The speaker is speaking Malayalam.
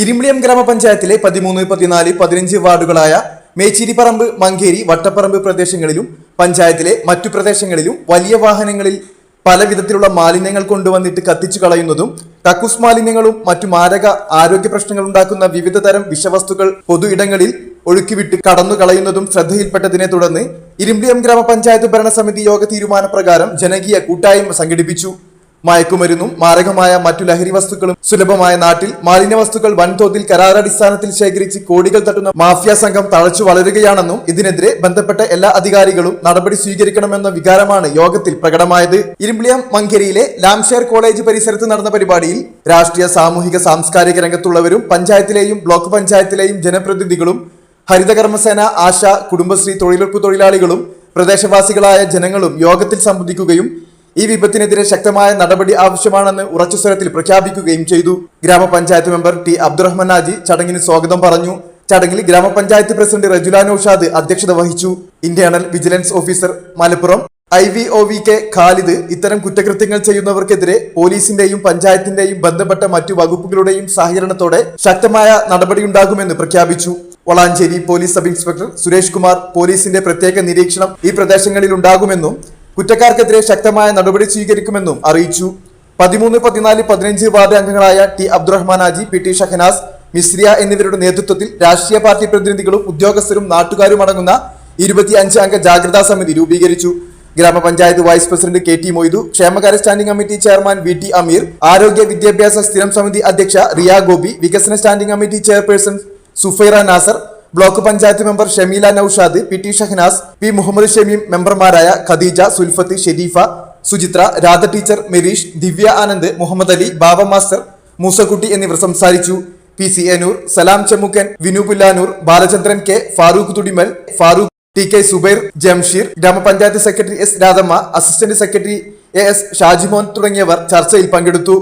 ഇരുമ്പിളിയം ഗ്രാമപഞ്ചായത്തിലെ പതിമൂന്ന് പതിനാല് പതിനഞ്ച് വാർഡുകളായ മേച്ചിരിപ്പറമ്പ് മങ്കേരി വട്ടപ്പറമ്പ് പ്രദേശങ്ങളിലും പഞ്ചായത്തിലെ മറ്റു പ്രദേശങ്ങളിലും വലിയ വാഹനങ്ങളിൽ പല വിധത്തിലുള്ള മാലിന്യങ്ങൾ കൊണ്ടുവന്നിട്ട് കത്തിച്ചു കളയുന്നതും കക്കൂസ് മാലിന്യങ്ങളും മറ്റു മാരക ആരോഗ്യ പ്രശ്നങ്ങൾ ഉണ്ടാക്കുന്ന വിവിധ തരം വിഷവസ്തുക്കൾ പൊതു ഇടങ്ങളിൽ ഒഴുക്കിവിട്ട് കടന്നു കളയുന്നതും ശ്രദ്ധയിൽപ്പെട്ടതിനെ തുടർന്ന് ഇരുമ്പിയം ഗ്രാമപഞ്ചായത്ത് ഭരണസമിതി യോഗ തീരുമാനപ്രകാരം ജനകീയ കൂട്ടായ്മ സംഘടിപ്പിച്ചു. മയക്കുമരുന്നും മാരകമായ മറ്റു ലഹരി വസ്തുക്കളും സുലഭമായ നാട്ടിൽ മാലിന്യ വസ്തുക്കൾ വൻതോതിൽ കരാറടിസ്ഥാനത്തിൽ ശേഖരിച്ച് കോടികൾ തട്ടുന്ന മാഫിയ സംഘം തഴച്ചു വളരുകയാണെന്നും ഇതിനെതിരെ ബന്ധപ്പെട്ട എല്ലാ അധികാരികളും നടപടി സ്വീകരിക്കണമെന്ന വികാരമാണ് യോഗത്തിൽ പ്രകടമായത്. ഇരുമ്പിളിയം മങ്കേരിയിലെ ലാംഷെയർ കോളേജ് പരിസരത്ത് നടന്ന പരിപാടിയിൽ രാഷ്ട്രീയ സാമൂഹിക സാംസ്കാരിക രംഗത്തുള്ളവരും പഞ്ചായത്തിലെയും ബ്ലോക്ക് പഞ്ചായത്തിലെയും ജനപ്രതിനിധികളും ഹരിതകർമ്മസേന ആശ കുടുംബശ്രീ തൊഴിലുറപ്പ് തൊഴിലാളികളും പ്രദേശവാസികളായ ജനങ്ങളും യോഗത്തിൽ സംബന്ധിക്കുകയും ഈ വിപത്തിനെതിരെ ശക്തമായ നടപടി ആവശ്യമാണെന്ന് ഉറച്ച സ്വരത്തിൽ പ്രഖ്യാപിക്കുകയും ചെയ്തു. ഗ്രാമപഞ്ചായത്ത് മെമ്പർ ടി അബ്ദുറഹ്മാൻ നാജി ചടങ്ങിന് സ്വാഗതം പറഞ്ഞു. ചടങ്ങിൽ ഗ്രാമപഞ്ചായത്ത് പ്രസിഡന്റ് റജുല നൌഷാദ് അധ്യക്ഷത വഹിച്ചു. Internal vigilance officer Malappuram I V O V K Khalid ഇത്തരം കുറ്റകൃത്യങ്ങൾ ചെയ്യുന്നവർക്കെതിരെ പോലീസിന്റെയും പഞ്ചായത്തിന്റെയും ബന്ധപ്പെട്ട മറ്റു വകുപ്പുകളുടെയും സഹകരണത്തോടെ ശക്തമായ നടപടിയുണ്ടാകുമെന്ന് പ്രഖ്യാപിച്ചു. Valanchery police sub inspector Suresh Kumar പോലീസിന്റെ പ്രത്യേക നിരീക്ഷണം ഈ പ്രദേശങ്ങളിൽ ഉണ്ടാകുമെന്നും കുറ്റക്കാർക്കെതിരെ ശക്തമായ നടപടി സ്വീകരിക്കുമെന്നും അറിയിച്ചു. പതിമൂന്ന് പതിനാല് പതിനഞ്ച് വാർഡ് അംഗങ്ങളായ T Abdurahman ആജി P T Shahanas Misriya എന്നിവരുടെ നേതൃത്വത്തിൽ രാഷ്ട്രീയ പാർട്ടി പ്രതിനിധികളും ഉദ്യോഗസ്ഥരും നാട്ടുകാരും അടങ്ങുന്ന ഇരുപത്തി അഞ്ച് അംഗ ജാഗ്രതാ സമിതി രൂപീകരിച്ചു. ഗ്രാമപഞ്ചായത്ത് vice president K T Moidu ക്ഷേമകാര്യ standing committee chairman V T Ameer ആരോഗ്യ വിദ്യാഭ്യാസ സ്ഥിരം സമിതി അധ്യക്ഷ റിയ ഗോപി വികസന standing committee chairperson Sufaira Nasar block panchayat member Shameela Naushad P T Shahanas P Muhammad Shameem മെമ്പർമാരായ ഖദീജ സുൽഫത്ത് ഷെരീഫ സുചിത്ര രാധ ടീച്ചർ മെരീഷ് ദിവ്യ ആനന്ദ് മുഹമ്മദ് അലി ബാബ മാസ്റ്റർ മൂസക്കുട്ടി എന്നിവർ സംസാരിച്ചു. P C Anoor Salam Chemmukkan Vinupullanoor Balachandran K Farooq Thudimal Farooq T K Zubair Jamsheer ഗ്രാമപഞ്ചായത്ത് secretary S Radhamma assistant secretary A S Shajimon തുടങ്ങിയവർ ചർച്ചയിൽ പങ്കെടുത്തു.